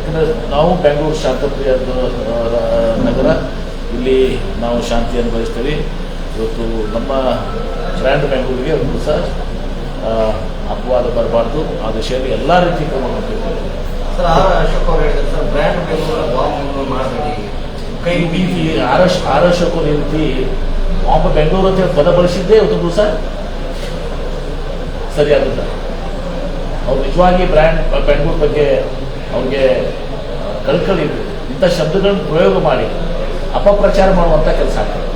ಯಾಕಂದರೆ ನಾವು ಬೆಂಗಳೂರು ಶಾಂತಪ್ರಿಯ ನಗರ ಇಲ್ಲಿ ನಾವು ಶಾಂತಿಯನ್ನು ಬಯಸ್ತೀವಿ ಇವತ್ತು ನಮ್ಮ ಬ್ರ್ಯಾಂಡ್ ಬೆಂಗಳೂರಿಗೆ ಒಂದು ದಿವಸ ಅಪವಾದ ಬರಬಾರ್ದು. ಆ ದಿಶೆಯಲ್ಲಿ ಎಲ್ಲ ರೀತಿ ಕ್ರಮಗಳನ್ನು ಮಾಡಬೇಕು ಸರ್ ಆರ್ ಅಶೋಕ್ ಅವರು ಹೇಳಿದ್ರು ಸರ್ ಬ್ರ್ಯಾಂಡ್ ಬೆಂಗಳೂರು ಬಾಂಬ್ ಮಾಡಬೇಡಿ. ಕೈ ರೀತಿ ಆರ್ ಆರ್ ಅಶೋಕ್ ರೀತಿ ಒಬ್ಬ ಬೆಂಗಳೂರು ಅಂತ ಪದ ಬಳಸಿದ್ದೇ ಇವತ್ತು ದಿವಸ? ಸರ್ ಅವ್ರು ನಿಜವಾಗಿ ಬ್ರ್ಯಾಂಡ್ ಬೆಂಗಳೂರು ಬಗ್ಗೆ ಅವ್ರಿಗೆ ಕಳ್ಕಳಿ ಇದೆ. ಇಂಥ ಶಬ್ದಗಳನ್ನು ಪ್ರಯೋಗ ಮಾಡಿ. ಅಪಪ್ರಚಾರ ಮಾಡುವಂಥ ಕೆಲಸ ಆಗ್ತದೆ.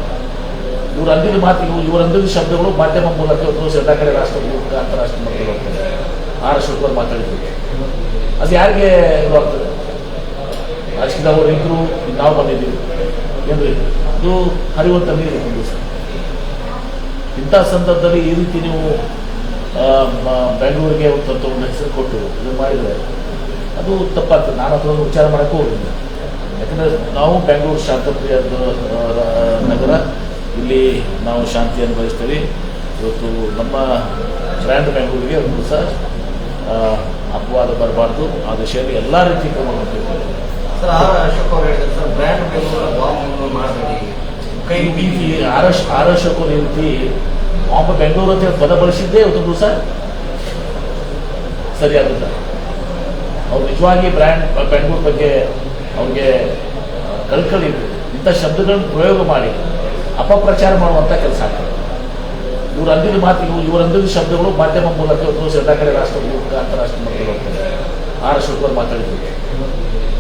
ಇವ್ರು ಅಂದಿನ ಮಾತಿಗೆ ಇವ್ರು ಅಂದಿನ ಶಬ್ದಗಳು ಮಾಧ್ಯಮ ಮೂಲಕ ಎಲ್ಲ ಕಡೆ ರಾಷ್ಟ್ರ ಮೂಲಕ ಅಂತಾರಾಷ್ಟ್ರ ಮಟ್ಟದಲ್ಲಿ ಹೋಗ್ತದೆ. ಆರ್ ಅಶೋಕ್ ಅವರು ಮಾತಾಡಿದ್ರು. ಅದು ಯಾರಿಗೆ ಇದು ಆಗ್ತದೆ ರಾಜಕೀಯದವರು ಇದ್ರು ನಾವು ಬಂದಿದ್ದೀವಿ. ಏನ್ರಿ? ಇದು ಹರಿವಂತ ನೀರು ಒಂದು ಇಂಥ ಸಂದರ್ಭದಲ್ಲಿ ಈ ರೀತಿ ನೀವು ಬೆಂಗಳೂರಿಗೆ ಒಂದು ಒಂದು ಹೆಸರು ಕೊಟ್ಟು ಇದು ಮಾಡಿದರೆ ಅದು ತಪ್ಪಾಗ್ತದೆ ನಾನು ಅದನ್ನು ವಿಚಾರ ಮಾಡೋಕ್ಕೂ ಹೋಗಿಲ್ಲ. ಯಾಕಂದರೆ ನಾವು ಬೆಂಗಳೂರು ಶಾಂತಪ್ರಿಯ ನಗರ ಇಲ್ಲಿ ನಾವು ಶಾಂತಿಯನ್ನು ಬಯಸ್ತೀವಿ ಇವತ್ತು ನಮ್ಮ ಬ್ರ್ಯಾಂಡ್ ಬೆಂಗಳೂರಿಗೆ ಒಂದು ದಿವಸ ಅಪವಾದ ಬರಬಾರ್ದು. ಆ ದಿಶೆಯಲ್ಲಿ ಎಲ್ಲ ರೀತಿ ಕ್ರಮಗಳನ್ನು ಕೈಗೊಳ್ಳಬೇಕು ಸರ್ ಆರ್ ಅಶೋಕ್ ಅವರು ಹೇಳಿದ್ರು ಸರ್ ಬ್ರ್ಯಾಂಡ್ ಬೆಂಗಳೂರು ಬಾಂಬ್ ಮಾಡಬೇಡಿ. ಕೈ ರೀತಿ ಆರ್ ಎಸ್ ಆರ್ ಅಶೋಕ್ ಅವರು ರೀತಿ ಒಬ್ಬ ಬೆಂಗಳೂರು ಅಂತ ಹೇಳಿ ಪದ ಬಳಸಿದ್ದೇ ಒಂದು ದಿವಸ? ಸರಿಯಾಗಿಲ್ಲ ಅವ್ರು ನಿಜವಾಗಿ ಬ್ರ್ಯಾಂಡ್ ಬೆಂಗಳೂರು ಬಗ್ಗೆ ಅವ್ರಿಗೆ ಕಳ್ಕಳಿ ಇದೆ. ಇಂಥ ಶಬ್ದಗಳನ್ನು ಪ್ರಯೋಗ ಮಾಡಿ, ಅಪಪ್ರಚಾರ ಮಾಡುವಂಥ ಕೆಲಸ ಆಗ್ತದೆ. ಇವ್ರು ಅಂದಿನ ಮಾತಿಗೆ ಇವ್ರು ಅಂದಿನ ಶಬ್ದಗಳು ಮಾಧ್ಯಮ ಮೂಲಕ ಎಲ್ಲ ಕಡೆ ರಾಷ್ಟ್ರ ಅಂತಾರಾಷ್ಟ್ರ ಮಟ್ಟದಲ್ಲಿ ಹೋಗ್ತದೆ. ಆರ್ ಅಶೋಕ್ ಅವರು ಮಾತಾಡಿದ್ರು.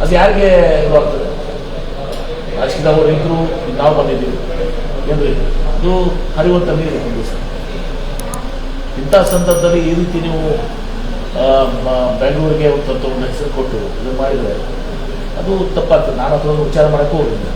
ಅದು ಯಾರಿಗೆ ಇದು ಆಗ್ತದೆ ರಾಜಕೀಯದವರು ಇದ್ರು ನಾವು ಬಂದಿದ್ದೀವಿ. ಏನ್ರಿ? ಇದು ಹರಿವಂತ ನೀರು ಒಂದು ಇಂಥ ಸಂದರ್ಭದಲ್ಲಿ ಈ ರೀತಿ ನೀವು ಬೆಂಗಳೂರಿಗೆ ಒಂದು ಹೆಸರು ಕೊಟ್ಟು ಇದು ಮಾಡಿದರೆ ಅದು ತಪ್ಪಾಗ್ತದೆ. ನಾನು ಅದನ್ನು ವಿಚಾರ ಮಾಡೋಕ್ಕೂ ಹೋಗಿಲ್ಲ